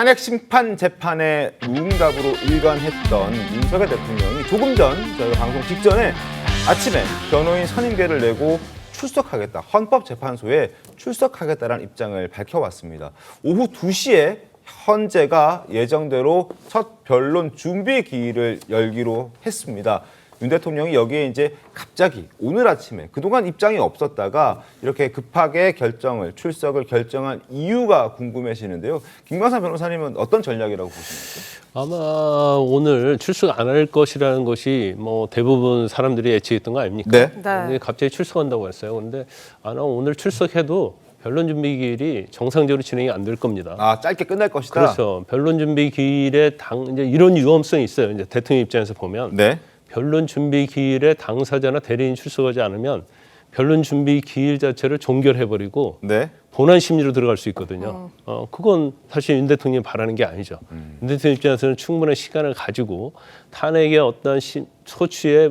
탄핵 심판 재판에 무응답으로 일관했던 윤석열 대통령이 조금 전 저희가 방송 직전에 아침에 변호인 선임계를 내고 출석하겠다 헌법재판소에 출석하겠다라는 입장을 밝혀왔습니다. 오후 2시에 헌재가 예정대로 첫 변론 준비 기일을 열기로 했습니다. 윤 대통령이 여기에 이제 갑자기 오늘 아침에 그동안 입장이 없었다가 이렇게 급하게 결정을 출석을 결정한 이유가 궁금해지는데요. 김광산 변호사님은 어떤 전략이라고 보십니까? 아마 오늘 출석 안 할 것이라는 것이 뭐 대부분 사람들이 예측했던 거 아닙니까? 네. 근데 갑자기 출석한다고 했어요. 그런데 아마 오늘 출석해도 변론 준비 기일이 정상적으로 진행이 안 될 겁니다. 아 짧게 끝날 것이다. 그렇죠. 변론 준비 기일에 당 이제 이런 위험성이 있어요. 이제 대통령 입장에서 보면 네. 변론 준비 기일에 당사자나 대리인 출석하지 않으면 변론 준비 기일 자체를 종결해 버리고 네. 본안 심리로 들어갈 수 있거든요. 어, 그건 사실 윤 대통령이 바라는 게 아니죠. 윤 대통령 입장에서는 충분한 시간을 가지고 탄핵의 어떤 시, 소추에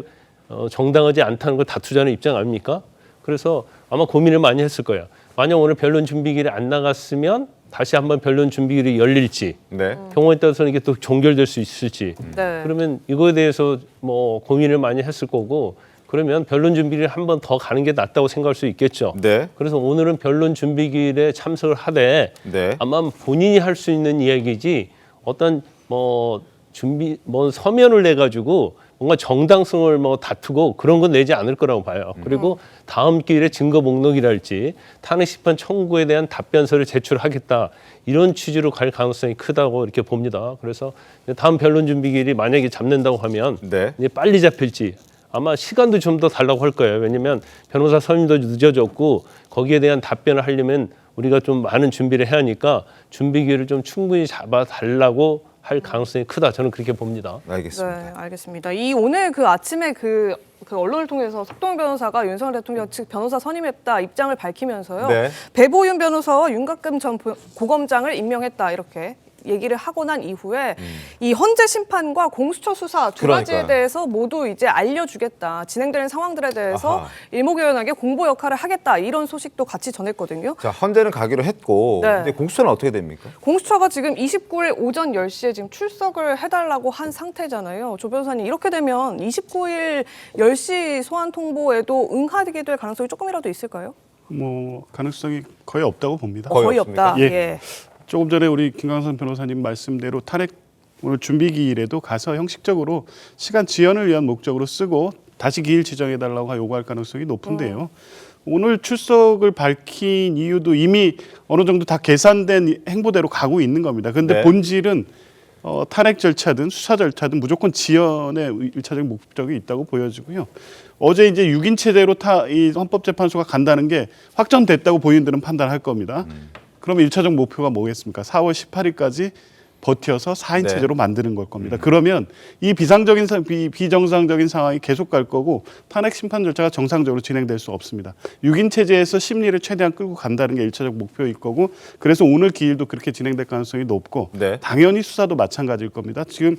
어, 정당하지 않다는 걸 다투자는 입장 아닙니까? 그래서 아마 고민을 많이 했을 거야. 만약 오늘 변론 준비길에 안 나갔으면 다시 한번 변론 준비길이 열릴지 네. 경우에 따라서는 이게 또 종결될 수 있을지 네. 그러면 이거에 대해서 뭐 고민을 많이 했을 거고 그러면 변론 준비를 한 번 더 가는 게 낫다고 생각할 수 있겠죠. 네. 그래서 오늘은 변론 준비길에 참석을 하되 네. 아마 본인이 할 수 있는 이야기지 어떤 뭐 준비 뭐 서면을 내 가지고 뭔가 정당성을 뭐 다투고 그런 건 내지 않을 거라고 봐요. 그리고 다음 기일에 증거 목록이랄지 탄핵 심판 청구에 대한 답변서를 제출하겠다 이런 취지로 갈 가능성이 크다고 이렇게 봅니다. 그래서 다음 변론 준비길이 만약에 잡는다고 하면 네. 이제 빨리 잡힐지 아마 시간도 좀 더 달라고 할 거예요. 왜냐하면 변호사 선임도 늦어졌고 거기에 대한 답변을 하려면 우리가 좀 많은 준비를 해야 하니까 준비 기회를 좀 충분히 잡아 달라고 할 가능성이 크다. 저는 그렇게 봅니다. 알겠습니다. 네, 알겠습니다. 이 오늘 그 아침에 그, 그 언론을 통해서 석동 변호사가 윤석열 대통령 측 변호사 선임했다 입장을 밝히면서요. 네. 배보윤 변호사와 윤곽금 전 보- 고검장을 임명했다 이렇게 얘기를 하고 난 이후에 이 헌재 심판과 공수처 수사 두 가지에 음. 그러니까요. 대해서 모두 이제 알려주겠다 진행되는 상황들에 대해서 아하. 일목요연하게 공보 역할을 하겠다 이런 소식도 같이 전했거든요. 자 헌재는 가기로 했고 네. 근데 공수처는 어떻게 됩니까? 공수처가 지금 29일 오전 10시에 지금 출석을 해달라고 한 상태잖아요. 조 변호사님 이렇게 되면 29일 10시 소환 통보에도 응하게 될 가능성이 조금이라도 있을까요? 뭐 가능성이 거의 없다고 봅니다. 거의 없다. 없습니까? 예. 예. 조금 전에 우리 김광선 변호사님 말씀대로 탄핵 오늘 준비 기일에도 가서 형식적으로 시간 지연을 위한 목적으로 쓰고 다시 기일 지정해 달라고 요구할 가능성이 높은데요. 오늘 출석을 밝힌 이유도 이미 어느 정도 다 계산된 행보대로 가고 있는 겁니다. 그런데 네. 본질은 어, 탄핵 절차든 수사 절차든 무조건 지연의 일차적 목적이 있다고 보여지고요. 어제 이제 6인 체제로 타, 이 헌법재판소가 간다는 게 확정됐다고 본인들은 판단할 겁니다. 그러면 일차적 목표가 뭐겠습니까? 4월 18일까지 버텨서 4인 네. 체제로 만드는 걸 겁니다. 그러면 이 비상적인 상- 비, 비정상적인 상황이 계속 갈 거고 탄핵 심판 절차가 정상적으로 진행될 수 없습니다. 6인 체제에서 심리를 최대한 끌고 간다는 게 일차적 목표일 거고 그래서 오늘 기일도 그렇게 진행될 가능성이 높고 네. 당연히 수사도 마찬가지일 겁니다. 지금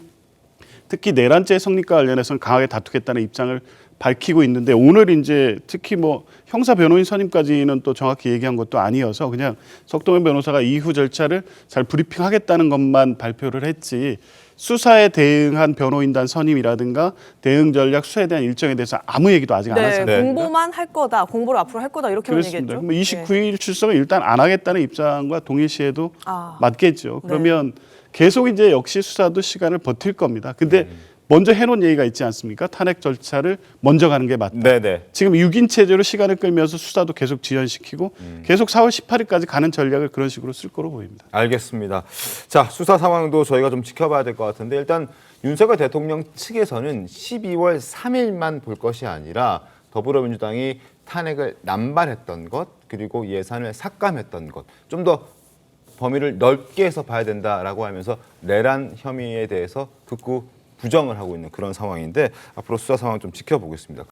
특히 내란죄 성립과 관련해서는 강하게 다투겠다는 입장을 밝히고 있는데 오늘 이제 특히 뭐 형사 변호인 선임까지는 또 정확히 얘기한 것도 아니어서 그냥 석동현 변호사가 이후 절차를 잘 브리핑하겠다는 것만 발표를 했지 수사에 대응한 변호인단 선임이라든가 대응 전략 수사에 대한 일정에 대해서 아무 얘기도 아직 안 네. 네. 공보만 할 거다. 공보를 앞으로 할 거다. 이렇게만 그렇습니다. 얘기했죠. 뭐 29일 출석은 일단 안 하겠다는 입장과 동일시해도 아. 맞겠죠. 네. 그러면 계속 이제 역시 수사도 시간을 버틸 겁니다. 근데 먼저 해놓은 얘기가 있지 않습니까? 탄핵 절차를 먼저 가는 게 맞다. 네네. 지금 6인 체제로 시간을 끌면서 수사도 계속 지연시키고 계속 4월 18일까지 가는 전략을 그런 식으로 쓸 거로 보입니다. 알겠습니다. 자 수사 상황도 저희가 좀 지켜봐야 될 것 같은데 일단 윤석열 대통령 측에서는 12월 3일만 볼 것이 아니라 더불어민주당이 탄핵을 남발했던 것 그리고 예산을 삭감했던 것 좀더 범위를 넓게 해서 봐야 된다라고 하면서 내란 혐의에 대해서 극구 부정을 하고 있는 그런 상황인데 앞으로 수사 상황 좀 지켜보겠습니다.